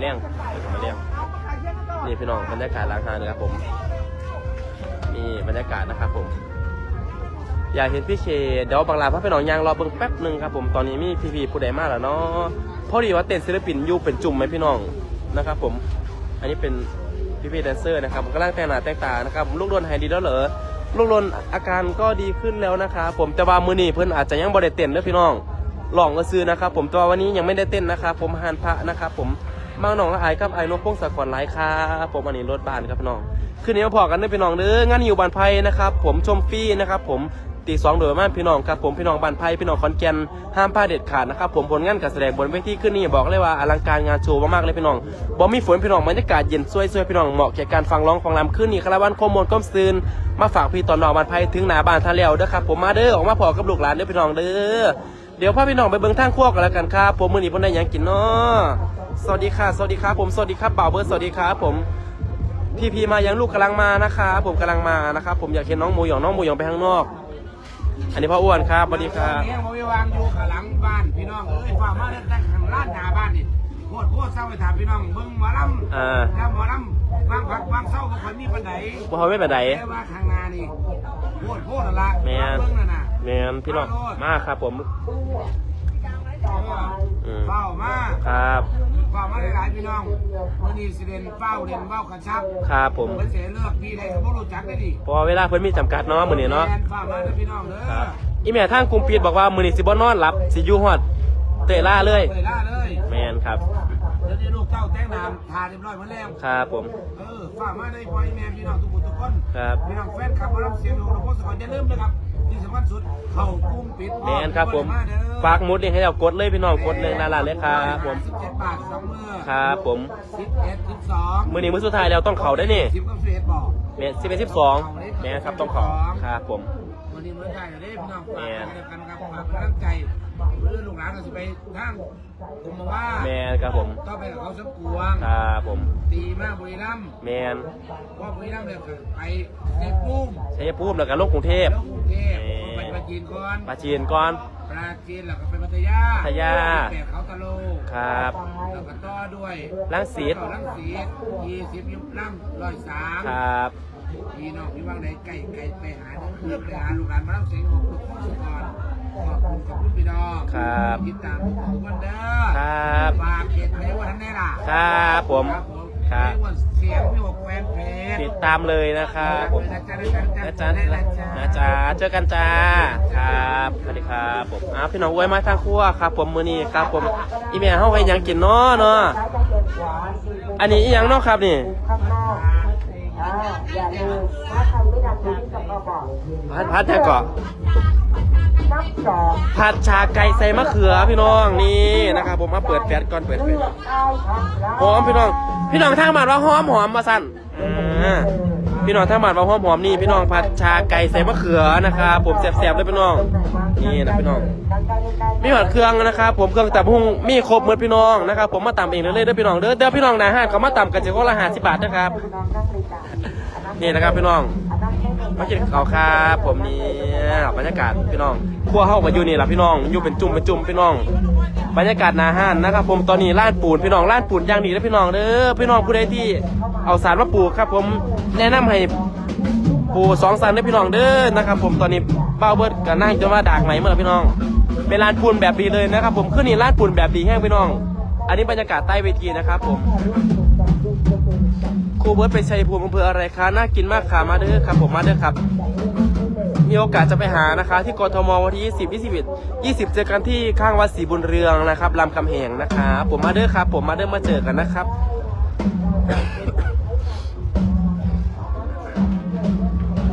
เลี้ยงมาเลี้ยงนี่พี่น้องบรรยากาศร้านอาหารนะครับผมนี่บรรยากาศนะครับผมอยากเห็นพี่เคเดี๋ยวบางลาพระพี่น้องยางรอเบิ่งแป๊บหนึ่งครับผมตอนนี้มีพี่พีผู้ใดมากแล้วเนาะพอดีว่าเต้นศิลปินอยู่เป็นจุ่มไหมพี่น้องนะครับผม อันนี้เป็นพี่พี่แดนเซอร์นะครับผมกำลังแต่งหน้าแต่งตานะครับผมลูกโดนหายดีแล้วเหรอลูกโดนอาการก็ดีขึ้นแล้วนะครับผมแต่ว่ามือนี้เพื่อนอาจจะยังบ่ได้เต้นเด้อพี่น้องลองก็ซื้อนะครับผมแต่ว่าวันนี้ยังไม่ได้เต้นนะครับผมหานพระนะครับผม มาหนองละอายครับไอ้นกพงศกรไลค์ครับผมอันนี้รถบ้านครับพี่น้องคืนนี้มาพอกันเด้อพี่น้องเด้องานอยู่บานไผ่นะครับ ผมชมฟรีนะครับผมตีสองโดยประมาณพี่น้องครับผมพี่น้องบานไผ่พี่น้องขอนแก่นห้ามพลาดเด็ดขาดนะครับผมผลงานการแสดงบนเวทีขึ้นนี่บอกเลยว่าอลังการงานโชว์มากๆเลยพี่น้องบ่มีฝนพี่น้องบรรยากาศเย็นสวยๆพี่น้องเหมาะแก่การฟังร้องฟังรำขึ้นนี่คาราวันโคมมนก้มซืนมาฝากพี่ตอนนอกบ้านไผ่ถึงหน้าบ้านท่าแล้วเด้อครับผมมาเด้อออกมาพอกับลูกหลานเด้อพี่น้องเด้อเดี๋ยวพาพี่น้องไปเบิ่งทางครัวกันแล้วกันครับผมมื้อนี้เพิ่นได้หยังกินเนาะ สวัสดีค่ะ สวัสดีครับผมสวัสดีครับบ่าวเบิร์ดสวัสดีครับผมพี่พีมายังลูกกำลังมานะครับผมกำลังมานะครับผมอยากเห็นน้องหมูหยองน้องหมูหยองไปข้างนอก อันนี้พ่ออ้วนครับสวัสดีครับเลี้ยงมาไปวางอยู่ข้างหลังบ้านพี่น้องเอ้ยฝากมาตั้งข้างร้านหน้าบ้านนี่โคตรโคตรเศร้าไปถามพี่น้องเบิ่งหมอลำอ่าถ้าหมอลำวางผักวางเศร้าบ่ค่อยมีปานใดพ่อไม่เป็นไรแต่ว่าข้างหน้านี่โคตรโคตรนั่นละแม่นเบิ่งนั่นน่ะแมนพี่น้องมาครับผมอืม เฝ้ามาครับเฝ้ามาหลายๆพี่น้องมื้อนี้สิเด่นเฝ้าเด่นเฝ้ากระชับครับผม เพิ่นสิเลือกพี่ใดก็บ่รู้จักได้ดิเพอเวลาเพิ่นมีจำกัดเนาะมื้อนี้เนาะแม่เฝ้ามาเด้อพี่น้องเด้อครับอีแม่ทางกลุ่มปิดบอกว่ามื้อนี้สิบ่นอนหลับสิอยู่ฮอดเตะล่าเลย เปิดล่าเลย แมนครับเดี๋ยวนี้ลูกเจ้าแต่งน้ำทาเรียบร้อยหมดแล้ว ครับผม เออฝากมาได้พ่อแม่พี่น้องทุกคนทุกคนครับ พี่น้องแฟนคลับมารับเสียงดูเราโพสต์ก่อนอย่าลืมนะครับที่สำคัญสุดเข้ากลุ่มปิดแมนครับผม ฝากหมุดนี่ให้เรากดเลยพี่น้องกดเลยน่ารักเลยครับผม สิบเจ็ดบาทสองมือครับผม สิบเอ็ดสิบสองมื้อนี้มื้อสุดท้ายแล้วต้องเข้าได้นี่สิบกับสิบเอ็ดบอก แม่น11 12แม่นครับต้องเข้าครับผม วันนี้มื้อไทยเด้อพี่น้องฝากแม่นกันกันครับฝากกำลังใจเรื่องลูกหลานเราสิไปทางผมมาว่าแมนครับผมต้องไปกับเขาสักกวงครับผม ตีมากบุรีรัมย์แมนว่าบุรีรัมย์เนี่ยคือไปในปุ้มชัยภูมิแล้วก็ลงกรุงเทพแล้วกรุงเทพไปปราจีนก่อนปราจีนก่อนปราจีนแล้วก็ไปพัทยาพัทยาแปดเขาตะโลครับแล้วก็ต่อด้วยรังสิตต่อรังสียี่สิบยุบล่ำร้อยสามครับ พี่น้องพี่ว่างในไก่ไก่ไปหาเพื่อไปหาลูกหลานมารับเสียงของลูกพ่อสุกรขอบคุณขอบคุณพี่น้องครับติดตามทุกคนทุกวันเด้อครับฝากเพจในวันนั้นแน่ล่ะครับผมครับผมครับในวันเสียงพี่บอกแฟนเพจติดตามเลยนะครับผมนะจ๊ะนะจ๊ะนะจ๊ะนะจ๊ะเจอกันจ้าครับสวัสดีครับผมอ้าวพี่น้องอวยมาทางครัวครับผมมื้อนี้ครับผมอีเมียเฮาให้หยังกินเนาะเนาะอันนี้อีหยังเนาะครับนี่ข้างน อกอ่าอย่าลืมถ้าใครไม่ดันพื้นกับกระบอก พัดพัดแท้ก่อนับสองผัดชาไก่ใส่มะเขือพี่น้องนี่นะครับผมมาเปิดแฟลชก่อนเปิดแฟลเลืชอกเอาครับหอมพี่น้อง พี่น้องทางบ้านว่าหอมหอมมาสั่นอ่าพี่น้องทางบ้านว่าหอมหอมนี่พี่น้องผัดชาไก่ใส่มะเขือนะครับผมแซ่บๆเลยพี่น้อง นี่นะพี่น้อง มีหอดเครื่องนะครับผมเครื่องตับหุ่งมีครบหมดพี่น้องนะครับผมมาตำเองเลยเด้อพี่น้องเด้อเด้อพี่น้องนะฮะเขามาตำกันจะก็ละห้าสิบบาทนะครับ น้องนั่งบริการ นี่นะครับพี่น้องอันนั้นเป็นมากินข้าวครับผมนี่บรรยากาศพี่น้องครัวเฮากับอยู่นี่แหละพี่น้องอยู่เป็นจุ่มเป็นจุ่มพี่น้อง บรรยากาศนาห้านนะครับ ผมตอนนี้ร้านปูนพี่น้องร้านปูนอย่างดีนะพี่น้องเด้อพี่น้องผู้ใดที่เอาสารมาปลูกครับ ผมแนะนำให้ปลูกสองสันเด้พี่น้องเด้อนะครับ ผมตอนนี้เบ้าเบิร์ดกับนั่งจนว่าดากไหมเมื่อพี่น้อง เป็นร้านปูนแบบดีเลยนะครับ ผมขึ้นนี่ร้านปูนแบบดีแห้งพี่น้อง อันนี้บรรยากาศใต้เวทีนะครับ ผม ครูเบิร์ดไปชัยภูมิอำเภออะไรคะน่ากินมากค่ะมาเด้อครับผมมาเด้อครับ มีโอกาสจะไปหานะคะ ที่กทมวันที่20 21 20 เจอกันที่ข้างวัดศรีบุญเรืองนะครับลำคำแหงนะครับผมมาเด้อครับ ผมมาเด้อมาเจอกันนะครับ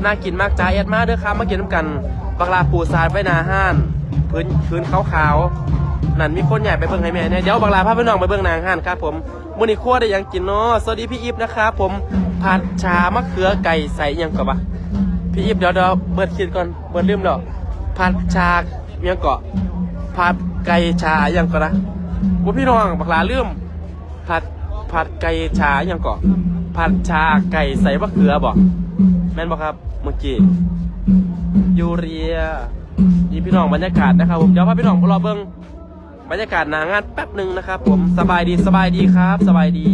น่ากินมากจ้าแอดมาเด้อครับมากินน้ำกันบักลาปูซาดไว้นาห้านพื้นพื้นขาวๆ นั่นมีคนใหญ่ไปเบิ่งให้แม่เนี่ยเดี๋ยวบักลาพาพี่น้องไปเบิ่งนางห้านครับผมมื้อนี้ครัวได้ยังกินเนาะสวัสดีพี่อิฟนะครับผมผัดชามะเขือไก่ใส่ยังก่อนปะพี่อิฟเดี๋ยวเดี๋ยวเบิดคิดก่อนเบิดลืมแล้วผัดชาเมียงเกาะผัดไก่ชาย่างก่อนนะว่าพี่น้องบักลาลืมผัดผัดไก่ชาย่างเกาะผัดชาไก่ใส่มะเขือบอกแม่นบอกครับเมื่อกี้ยูเรียนี่พี่น้องบรรยากาศนะครับผมเดี๋ยวพาพี่น้องไปรอเบิ้ง บรรยากาศหนางานแป๊บหนึ่งนะครับผมสบายดีสบายดีครับ สบายดี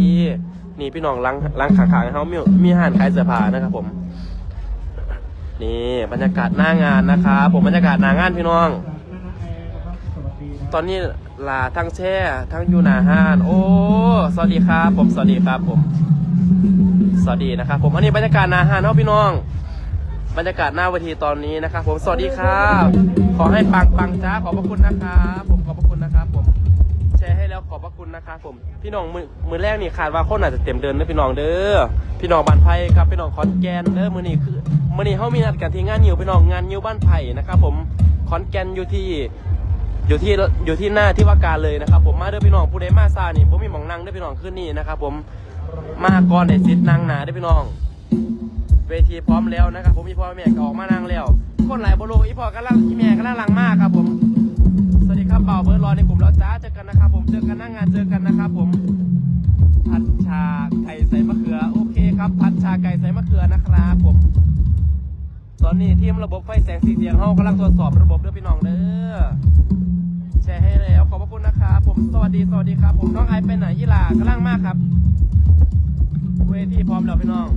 นี่พี่น้องล้างล้างขางๆเขามีมีอาหารขายเสื้อผ้านะครับผม นี่บรรยากาศหน้างานนะครับผมบรรยากาศหน้างานพี่น้อง ตอนนี้ลาทั้งแช่ทั้งอยู่หนาห้าน โอ้สวัสดีครับ ผมสวัสดีครับผม สวัสดีนะครับผมอันนี้บรรยากาศหนาห้านเนาะพี่น้อง บรรยากาศหน้าเวทีตอนนี้นะครับผมสวัสดีครับ ขอให้ปังปังจ้าขอบพระคุณนะครับผมขอบพระคุณนะครับผมแชร์ให้แล้วขอบพระคุณนะครับผมพี่น้องมือมือแรกนี่ขาดว่าคนอาจจะเต็มเดินนะพี่น้องเด้อพี่น้องบ้านไผ่ครับพี่น้องขอนแก่นเด้อมือนี้คือมือนี้เขามีนัดกันที่งานยิวพี่น้องงานยิวบ้านไผ่นะครับผมขอนแก่นอยู่ที่อยู่ที่อยู่ที่หน้าที่ว่าการเลยนะครับ ผมมาเด้อพี่น้องผู้ใดมาซานี่ผมมีหมองนั่งเด้อพี่น้องขึ้นนี่นะครับผมมาก่อนได้ซิดนั่งหนาเด้อพี่น้อง เวทีพร้อมแล้วนะครับผมอีพ่อแม่ก็ออกมานั่งแล้ว คนหลายบโลอีพ่อกำลังอีแม่กำลังลังมากครับผมสวัสดีครับเบ่าเบิร์ดรอในกลุ่มเราจ้าเจอกันนะครับผมเจอกันหน้างงานเจอกันนะครับผมผัดชาไก่ใส่มะเขือโอเคครับผัดชาไก่ใส่มะเขือนะครับผม ตอนนี้ทีมระบบไฟแสงสีเสียงเฮากำลังตรวจสอบระบบเด้อพี่น้องเด้อแชร์ให้แล้วขอบพระคุณนะครับผมสวัสดีสวัสดีครับ ผมน้องไอไปไหนยี่ลากำลังมากครับ เวทีพร้อมแล้วพี่น้อง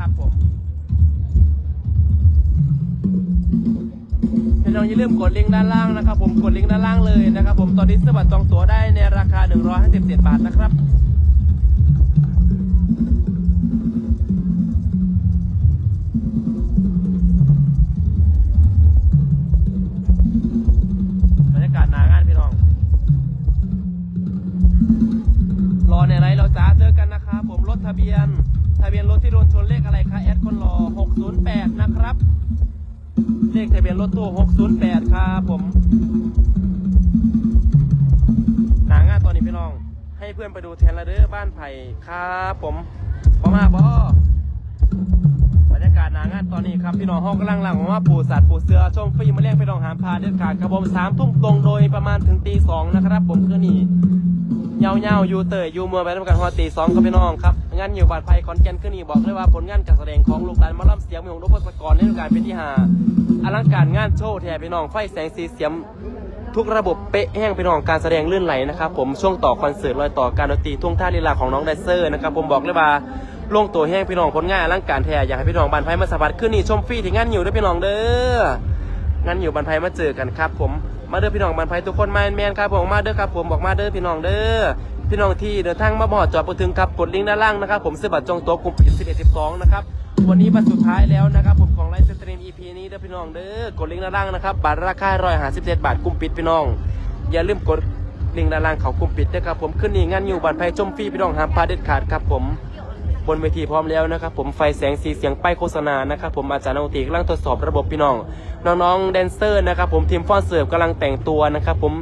ครับผมพี่น้องอย่าลืมกดลิงก์ด้านล่างนะครับ ผมกดลิงก์ด้านล่างเลยนะครับ ผมตอนนี้ซื้อบัตรจองตั๋วได้ในราคา 157 บาทนะครับบรรยากาศหนางานพี่น้องรอในไรเราจ้าเจอกันนะครับผมรถทะเบียน ทะเบียนรถที่โดนชนเลขอะไรคะแอดคนรอ608 นะครับ เลขทะเบียนรถตู้ 608 ครับผมหนางานตอนนี้พี่น้อง ให้เพื่อนไปดูแทนละเด้อบ้านไผ่ครับผมบอมาบอบรรยากาศหนางานตอนนี้ครับพี่น้องห้องกำลังหลังของว่าปูสัตว์ปูเสือชมฟรีมาเลี้ยงพี่น้องหามพาเด็ดขาดครับผมสามทุ่มตรงโดยประมาณถึงตีสองนะครับ ผมคืนนี้ เงาเงาอยู่เตยอยู่เมืองไปทำกันฮอตีสองครับพี่น้องครับงานอยู่บาดไผ่คอนแกนคืนนี้บอกเลยว่าผลงานการแสดงของลูกหลานมาล่ำเสียงเมืองนพศกรในฤดูกาลเป็นที่หาอลังการงานโชว์แทนพี่น้องไฟแสงสีเสียมทุกระบบเป๊ะแห้งพี่น้องการแสดงลื่นไหลนะครับผมช่วงต่อคอนเสิร์ตรอยต่อการดนตรีท่วงท่าลีลาของน้องไดเซอร์นะครับผมบอกเลยว่าลงตัวแห้งพี่น้องผลงานอลังการแท้อยากให้พี่น้องบันไพมาสัมผัสขึ้นนี่ชมฟรีที่งานอยู่ด้วยพี่น้องเด้องานอยู่บันไพมาเจอกันครับผม มาเด้อพี่น้องบันไพทุกคนมาแมนครับผมมาเด้อครับผมบอกมาเด้อพี่น้องเด้อพี่น้องที่เดินทางมาบอดจอดไปถึงครับกดลิงก์ด้านล่างนะครับผมซื้อบัตรจองตั๋วกลุ่มปิด11 12นะครับวันนี้บัตรสุดท้ายแล้วนะครับผมของไลฟ์สตรีม EP นี้เด้อพี่น้องเด้อกดลิงก์ด้านล่างนะครับบัตรราคา157บาทกลุ่มปิดพี่น้อง อย่าลืมกดลิงก์ด้านล่างเขากลุ่มปิดด้วยครับผมขึ้นนี่งานอยู่บัตรไพชมฟรีพี่น้องห้ามพลาดเด็ดขาดครับผม บนเวทีพร้อมแล้วนะครับผมไฟแสงสีเสียงป้ายโฆษณานะครับผมอาจารย์นตีกำลังทดสอบระบบพี่น้อง น้องๆแดนเซอร์นะครับผมทีมฟ้อนเสิร์ฟกำลังแต่งตัวนะครับผม